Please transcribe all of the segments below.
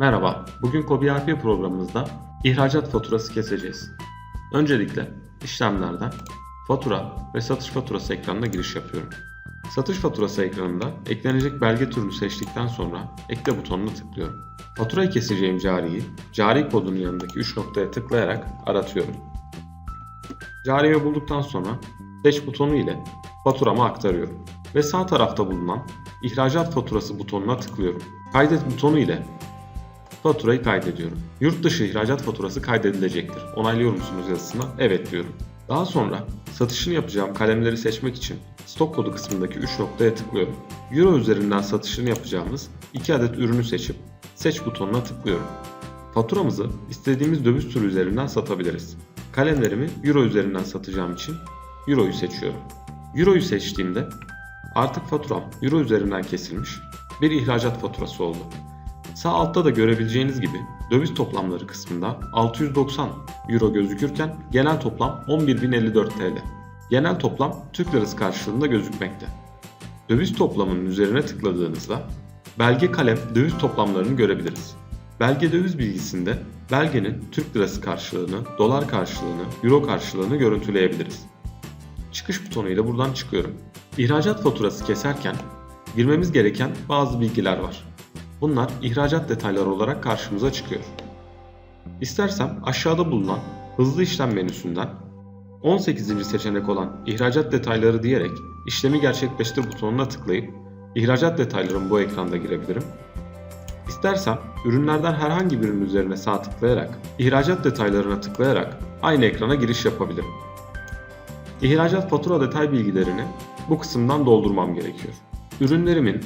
Merhaba, bugün KOBİ programımızda ihracat faturası keseceğiz. Öncelikle işlemlerden fatura ve satış faturası ekranına giriş yapıyorum. Satış faturası ekranında eklenecek belge türünü seçtikten sonra ekle butonuna tıklıyorum. Faturayı keseceğim cariyi cari kodunun yanındaki 3 noktaya tıklayarak aratıyorum. Cariyi bulduktan sonra seç butonu ile faturamı aktarıyorum ve sağ tarafta bulunan ihracat faturası butonuna tıklıyorum. Kaydet butonu ile faturayı kaydediyorum. Yurt dışı ihracat faturası kaydedilecektir. Onaylıyor musunuz yazısına evet diyorum. Daha sonra satışını yapacağım kalemleri seçmek için stok kodu kısmındaki 3 noktaya tıklıyorum. Euro üzerinden satışını yapacağımız 2 adet ürünü seçip seç butonuna tıklıyorum. Faturamızı istediğimiz döviz türü üzerinden satabiliriz. Kalemlerimi Euro üzerinden satacağım için Euro'yu seçiyorum. Euro'yu seçtiğimde artık faturam Euro üzerinden kesilmiş bir ihracat faturası oldu. Sağ altta da görebileceğiniz gibi döviz toplamları kısmında 690 euro gözükürken genel toplam 11.054 TL. Genel toplam Türk lirası karşılığında gözükmekte. Döviz toplamının üzerine tıkladığınızda belge kalem döviz toplamlarını görebiliriz. Belge döviz bilgisinde belgenin Türk lirası karşılığını, dolar karşılığını, euro karşılığını görüntüleyebiliriz. Çıkış butonuyla buradan çıkıyorum. İhracat faturası keserken girmemiz gereken bazı bilgiler var. Bunlar ihracat detayları olarak karşımıza çıkıyor. İstersem aşağıda bulunan hızlı işlem menüsünden 18. seçenek olan ihracat detayları diyerek işlemi gerçekleştir butonuna tıklayıp ihracat detaylarımı bu ekranda girebilirim. İstersem ürünlerden herhangi birinin üzerine sağ tıklayarak ihracat detaylarına tıklayarak aynı ekrana giriş yapabilirim. İhracat fatura detay bilgilerini bu kısımdan doldurmam gerekiyor. Ürünlerimin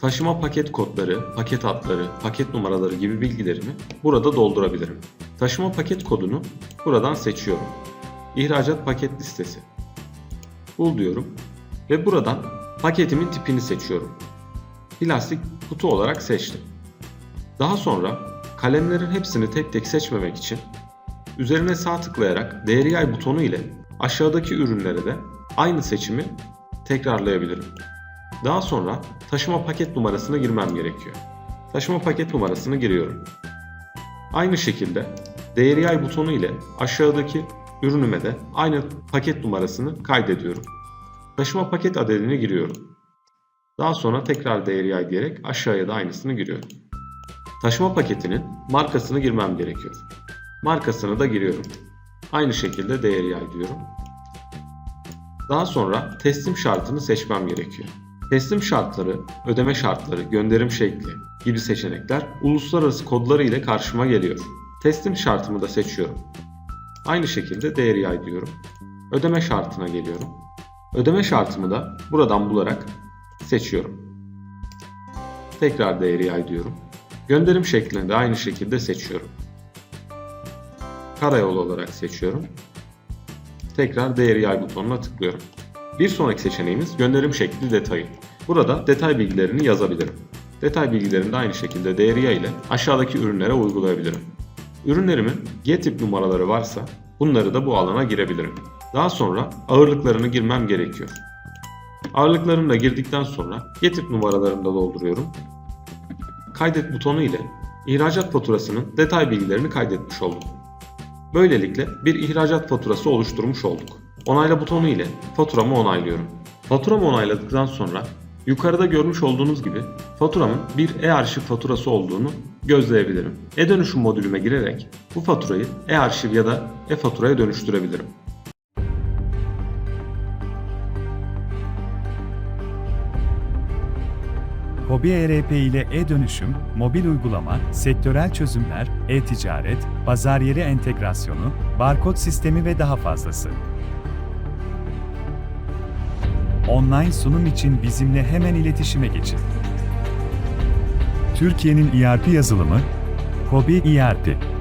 taşıma paket kodları, paket adları, paket numaraları gibi bilgilerimi burada doldurabilirim. Taşıma paket kodunu buradan seçiyorum. İhracat paket listesi. Bul diyorum ve buradan paketimin tipini seçiyorum. Plastik kutu olarak seçtim. Daha sonra kalemlerin hepsini tek tek seçmemek için üzerine sağ tıklayarak değeri yay butonu ile aşağıdaki ürünlere de aynı seçimi tekrarlayabilirim. Daha sonra taşıma paket numarasına girmem gerekiyor. Taşıma paket numarasını giriyorum. Aynı şekilde değeri yay butonu ile aşağıdaki ürünüme de aynı paket numarasını kaydediyorum. Taşıma paket adedini giriyorum. Daha sonra tekrar değeri yay diyerek aşağıya da aynısını giriyorum. Taşıma paketinin markasını girmem gerekiyor. Markasını da giriyorum. Aynı şekilde değeri yay diyorum. Daha sonra teslim şartını seçmem gerekiyor. Teslim şartları, ödeme şartları, gönderim şekli gibi seçenekler uluslararası kodları ile karşıma geliyor. Teslim şartımı da seçiyorum. Aynı şekilde değeri yay diyorum. Ödeme şartına geliyorum. Ödeme şartımı da buradan bularak seçiyorum. Tekrar değeri yay diyorum. Gönderim şeklini de aynı şekilde seçiyorum. Karayol olarak seçiyorum. Tekrar değeri yay butonuna tıklıyorum. Bir sonraki seçeneğimiz gönderim şekli detayı. Burada detay bilgilerini yazabilirim. Detay bilgilerini de aynı şekilde değeri yay ile aşağıdaki ürünlere uygulayabilirim. Ürünlerimin G tip numaraları varsa bunları da bu alana girebilirim. Daha sonra ağırlıklarını girmem gerekiyor. Ağırlıklarını da girdikten sonra G tip numaralarını da dolduruyorum. Kaydet butonu ile ihracat faturasının detay bilgilerini kaydetmiş oldum. Böylelikle bir ihracat faturası oluşturmuş olduk. Onayla butonu ile faturamı onaylıyorum. Faturamı onayladıktan sonra yukarıda görmüş olduğunuz gibi faturamın bir e-arşiv faturası olduğunu gözleyebilirim. E-dönüşüm modülüme girerek bu faturayı e-arşiv ya da e-faturaya dönüştürebilirim. Hobi ERP ile e-dönüşüm, mobil uygulama, sektörel çözümler, e-ticaret, pazar yeri entegrasyonu, barkod sistemi ve daha fazlası. Online sunum için bizimle hemen iletişime geçin. Türkiye'nin ERP yazılımı, Hobi ERP.